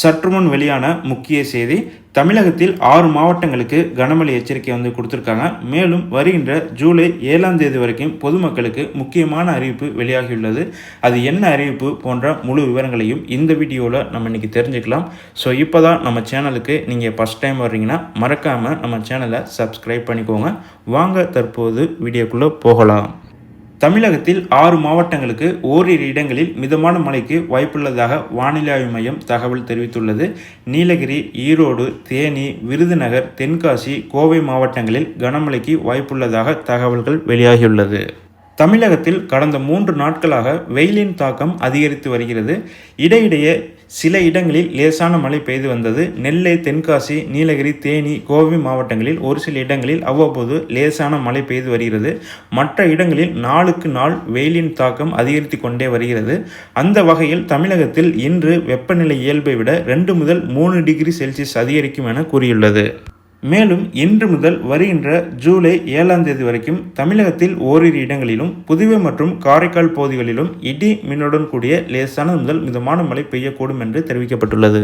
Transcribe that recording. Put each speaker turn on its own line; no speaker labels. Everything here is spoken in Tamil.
சற்று முன் வெளியான முக்கிய செய்தி தமிழகத்தில் ஆறு மாவட்டங்களுக்கு கனமழை எச்சரிக்கை வந்து கொடுத்துருக்காங்க. மேலும் வருகின்ற ஜூலை ஏழாம் தேதி வரைக்கும் பொதுமக்களுக்கு முக்கியமான அறிவிப்பு வெளியாகியுள்ளது. அது என்ன அறிவிப்பு போன்ற முழு விவரங்களையும் இந்த வீடியோவில் நம்ம இன்றைக்கி தெரிஞ்சுக்கலாம். ஸோ இப்போ தான் நம்ம சேனலுக்கு நீங்கள் ஃபஸ்ட் டைம் வர்றீங்கன்னா மறக்காமல் நம்ம சேனலை சப்ஸ்கிரைப் பண்ணிக்கோங்க. வாங்க தற்போது வீடியோக்குள்ளே போகலாம். தமிழகத்தில் ஆறு மாவட்டங்களுக்கு ஓரிரு இடங்களில் மிதமான மழைக்கு வாய்ப்புள்ளதாக வானிலை ஆய்வு மையம் தகவல் தெரிவித்துள்ளது. நீலகிரி ஈரோடு தேனி விருதுநகர் தென்காசி கோவை மாவட்டங்களில் கனமழைக்கு வாய்ப்புள்ளதாக தகவல்கள் வெளியாகியுள்ளது. தமிழகத்தில் கடந்த மூன்று நாட்களாக வெயிலின் தாக்கம் அதிகரித்து வருகிறது. இடையிடையே சில இடங்களில் லேசான மழை பெய்து வந்தது. நெல்லை தென்காசி நீலகிரி தேனி கோவை மாவட்டங்களில் ஒரு சில இடங்களில் அவ்வப்போது லேசான மழை பெய்து வருகிறது. மற்ற இடங்களில் நாளுக்கு நாள் வெயிலின் தாக்கம் அதிகரித்து கொண்டே வருகிறது. அந்த வகையில் தமிழகத்தில் இன்று வெப்பநிலை இயல்பை விட ரெண்டு முதல் மூணு டிகிரி செல்சியஸ் அதிகரிக்கும் என கூறியுள்ளது. மேலும் இன்று முதல் வருகின்ற ஜூலை ஏழாம் தேதி வரைக்கும் தமிழகத்தில் ஓரிரு இடங்களிலும் புதுவை மற்றும் காரைக்கால் பகுதிகளிலும் இடி மின்னுடன் கூடிய லேசான முதல் மிதமான மழை பெய்யக்கூடும் என்று தெரிவிக்கப்பட்டுள்ளது.